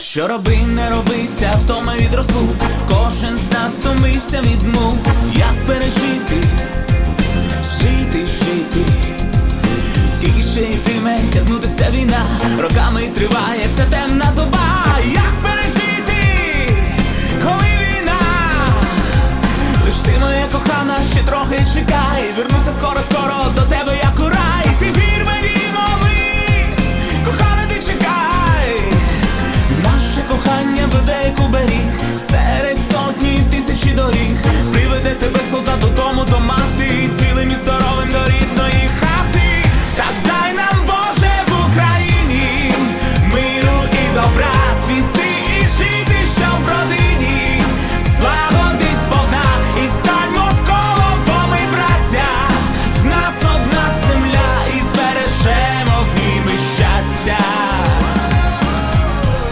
Що роби, не робиться, втома від розлук. Кожен з нас томився від мук. Як пережити, жити, жити, скільки ще йтиме, тягнутися війна, роками триває ця темна доба. Як пережити, коли війна, лиш ти моя кохана, ще трохи чекай.